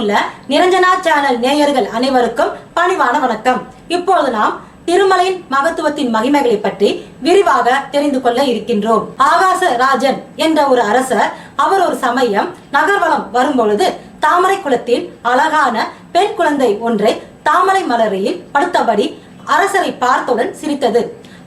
உள்ள நிரஞ்சனா சேனல் நேயர்கள் அனைவருக்கும் பணிவான வணக்கம். இப்பொழுது நாம் திருமலையின் மகத்துவத்தின் மகிமைகளை பற்றி விரிவாக தெரிந்து கொள்ள இருக்கின்றோம். ஆகாச ராஜன் என்ற ஒரு அரசர் அவர் ஒரு சமயம் நகர்வலம் வரும்பொழுது தாமரை குளத்தில் அழகான பெண் குழந்தை ஒன்றை தாமரை மலரையில் படுத்தபடி அரசரை பார்த்தவுடன் சிரித்தது.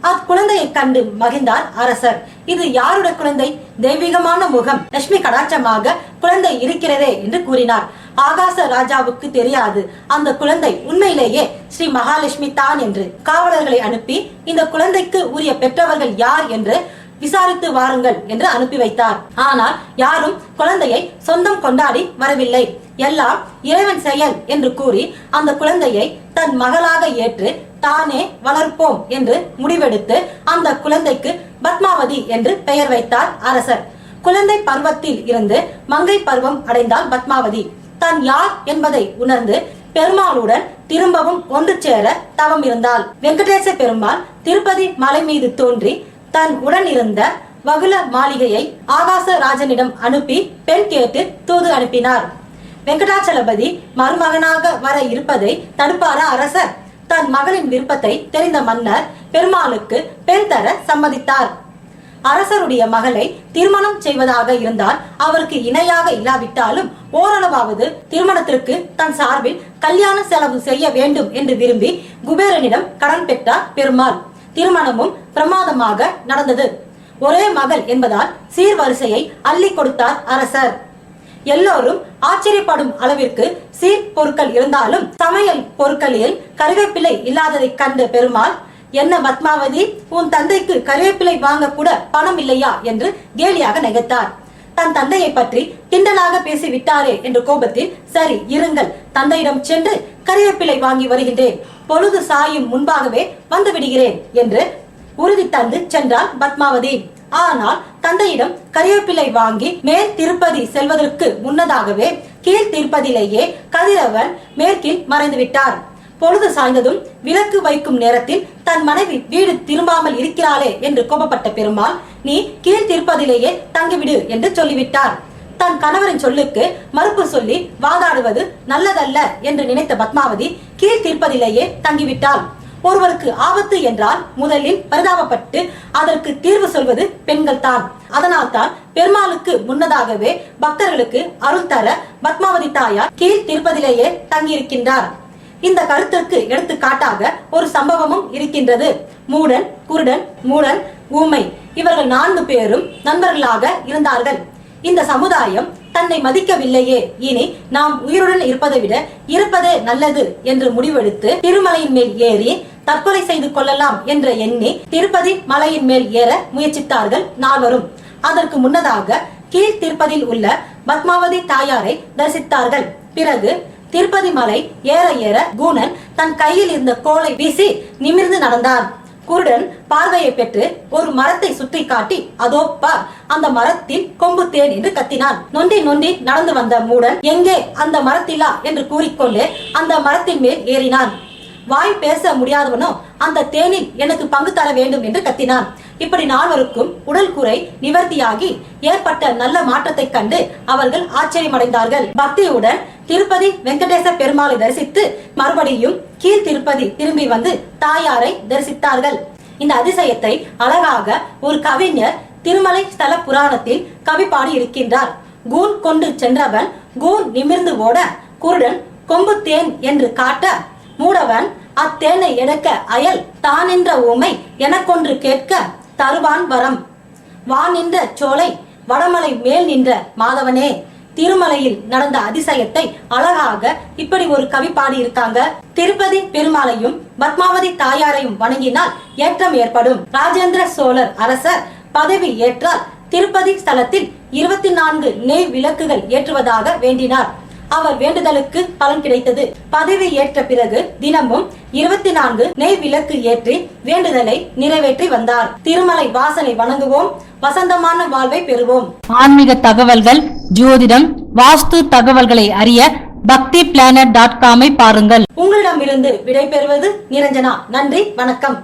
அக்குழந்தையை கண்டு மகிழ்ந்தார் அரசர். இது யாருடைய குழந்தை? தெய்வீகமான முகம். லட்சுமி கடாட்சமாக குழந்தை இருக்கிறதே என்று கூறினார். ஆகாச ராஜாவுக்கு தெரியாது. அந்த குழந்தை உண்மையிலேயே ஸ்ரீ மகாலட்சுமி தான் என்று காவலர்களை அனுப்பி இந்த குழந்தைக்கு உரிய பெற்றவர்கள் யார் என்று விசாரித்து வாருங்கள் என்று அனுப்பி வைத்தார். ஆனால் யாரும் குழந்தையை சொந்தம் கொண்டாடி வரவில்லை. எல்லாம் இறைவன் செயல் என்று கூறி அந்த குழந்தையை தன் மகளாக ஏற்று தானே வளர்ப்போம் என்று முடிவெடுத்து அந்த குழந்தைக்கு பத்மாவதி என்று பெயர் வைத்தார் அரசர். குழந்தை பருவத்தில் இருந்து மங்கை பருவம் அடைந்தால் பத்மாவதி. தான் யார் என்பதை உணர்ந்து பெருமாளுடன் திரும்பவும் ஒன்று சேர தவம் இருந்தாள். வெங்கடேச பெருமாள் திருப்பதி மலை மீது தோன்றி தன் உடன் இருந்த வகுல மாளிகையை ஆகாச ராஜனிடம் அனுப்பி பெண் கேட்டு தூது அனுப்பினார். வெங்கடாச்சலபதி மருமகனாக வர இருப்பதை தடுப்பாரா அரசர் தன் மகளின் விருப்பத்தை தெரிந்த மன்னர் பெருமாளுக்கு பெண் தர சம்மதித்தார். அரசருடைய மகளை திருமணம் செய்வதாக இருந்தால் அவருக்கு இணையாக இல்லாவிட்டாலும் ஓரளவாவது திருமணத்திற்கு தன் சார்பில் கல்யாண செலவு செய்ய வேண்டும் என்று விரும்பி குபேரனிடம் கடன் பெற்றார் பெருமாள். திருமணமும் பிரமாதமாக நடந்தது. ஒரே மகள் என்பதால் சீர்வரிசையை அள்ளி கொடுத்தார் அரசர். எல்லோரும் ஆச்சரியப்படும் அளவிற்கு சீர் பொருட்கள் இருந்தாலும் சமையல் பொருட்களில் கருவேப்பிலை இல்லாததை கண்டு பெருமாள் என்ன பத்மாவதி உன் தந்தைக்கு கருவேப்பிலை வாங்க கூட பணம் இல்லையா? என்று கேலியாக நகைத்தார். தன் தந்தையை பற்றி கிண்டலாக பேசி விட்டாரே என்ற கோபத்தில் சரி இருங்கள் தந்தையிடம் சென்று கருவேப்பிலை வாங்கி வருகின்றேன். பொழுது சாயும் முன்பாகவே வந்து விடுகிறேன் என்று உறுதி தந்து சென்றார் பத்மாவதி. ஆனால் தந்தையிடம் கருவேப்பிலை வாங்கி மேல் திருப்பதி செல்வதற்கு முன்னதாகவே கீழ் திருப்பதியிலேயே கதிரவன் மேற்கில் மறைந்து விட்டார் பொழுது சாய்ந்ததும் விளக்கு வைக்கும் நேரத்தில் தன் மனைவி வீடு திரும்பாமல் இருக்கிறாளே என்று கோபப்பட்ட பெருமாள் நீ கீழ் திருப்பதிலேயே தங்கிவிடு என்று சொல்லிவிட்டார். தன் கணவரின் சொல்லுக்கு மறுப்பு சொல்லி வாதாடுவது நல்லதல்ல என்று நினைத்த பத்மாவதி கீழ் திருப்பதிலேயே தங்கிவிட்டாள். ஒருவருக்கு ஆபத்து என்றால் முதலில் பரிதாபப்பட்டு அதற்கு தீர்வு சொல்வது பெண்கள் தான். அதனால் தான் பெருமாளுக்கு முன்னதாகவே பக்தர்களுக்கு அருள் தர பத்மாவதி தாயார் கீழ் திருப்பதிலேயே தங்கியிருக்கின்றார். இந்த கருத்திற்கு எடுத்துக்காட்டாக ஒரு சம்பவமும் இருக்கின்றது. மூடன் குருடன் மூடன் ஊமை இவர்கள் நான்கு பேரும் நண்பர்களாக இருந்தார்கள். இந்த சமுதாயம் தன்னை மதிக்கவில்லையே. இனி நாம் உயிருடன் இருப்பதை விட இருப்பதே நல்லது என்று முடிவெடுத்து திருமலையின் மேல் ஏறி தற்கொலை செய்து கொள்ளலாம் என்ற எண்ணி திருப்பதி மலையின் மேல் ஏற முயற்சித்தார்கள் நால்வரும். அதற்கு முன்னதாக கீழ் திருப்பதியில் உள்ள பத்மாவதி தாயாரை தரிசித்தார்கள். பிறகு திருப்பதி மலை ஏற ஏற கூணன் தன் கையில் இருந்த கோலை வீசி நிமிர்ந்து நடந்தான். குருடன் பார்வையை பெற்று ஒரு மரத்தை சுற்றி காட்டி அதோ பார் அந்த மரத்தில் கொம்பு தேன் என்று கத்தினான். நொண்டி நொண்டி நடந்து வந்த மூடன் எங்கே அந்த மரத்திலா? என்று கூறிக்கொண்டே அந்த மரத்தின் மேல் ஏறினான். வாய் பேச முடியாதவனோ அந்த தேனில் எனக்கு பங்கு தர வேண்டும் என்று கத்தினான். இப்படி நால்வருக்கும் உடல் குறை நிவர்த்தியாகி ஏற்பட்ட நல்ல மாற்றத்தை கண்டு அவர்கள் ஆச்சரியமடைந்தார்கள். பக்தியுடன் திருப்பதி வெங்கடேச பெருமாளை தரிசித்து மறுபடியும் கீழ் திருப்பதி திரும்பி வந்து தாயாரை தரிசித்தார்கள். இந்த அதிசயத்தை அழகாக ஒரு கவிஞர் திருமலை ஸ்தல புராணத்தில் கவி பாடி இருக்கின்றார் கூன் கொண்டு சென்றவன் கூன் நிமிர்ந்து ஓட குருடன் கொம்பு தேன் என்று காட்ட மூடவன் அத்தேனை எடுக்க அயல் தான் என்ற ஊமை எனக்கொன்று கேட்க தருவான் வரம். வான் நின்ற சோலை வடமலை மேல் நின்ற மாதவனே திருமலையில் நடந்த அதிசயத்தை அழகாக இப்படி ஒரு கவி பாடி இருக்காங்க திருப்பதி பெருமாளையும் பத்மாவதி தாயாரையும் வணங்கினால் ஏற்றம் ஏற்படும். ராஜேந்திர சோழர் அரசர் பதவி ஏற்றால் திருப்பதி ஸ்தலத்தில் இருபத்தி நான்கு நெய் விளக்குகள் ஏற்றுவதாக வேண்டினார். அவர் வேண்டுதலுக்கு பலன் கிடைத்தது. பதவி ஏற்ற பிறகு தினமும் இருபத்தி நான்கு நெய் விளக்கு ஏற்றி வேண்டுதலை நிறைவேற்றி வந்தார். திருமலை வாசனை வணங்குவோம். வசந்தமான வாழ்வை பெறுவோம். ஆன்மீக தகவல்கள் ஜோதிடம் வாஸ்து தகவல்களை அறிய பக்தி பிளானட் டாட் காமை பாருங்கள். உங்களிடமிருந்து விடைபெறுவது நிரஞ்சனா. நன்றி வணக்கம்.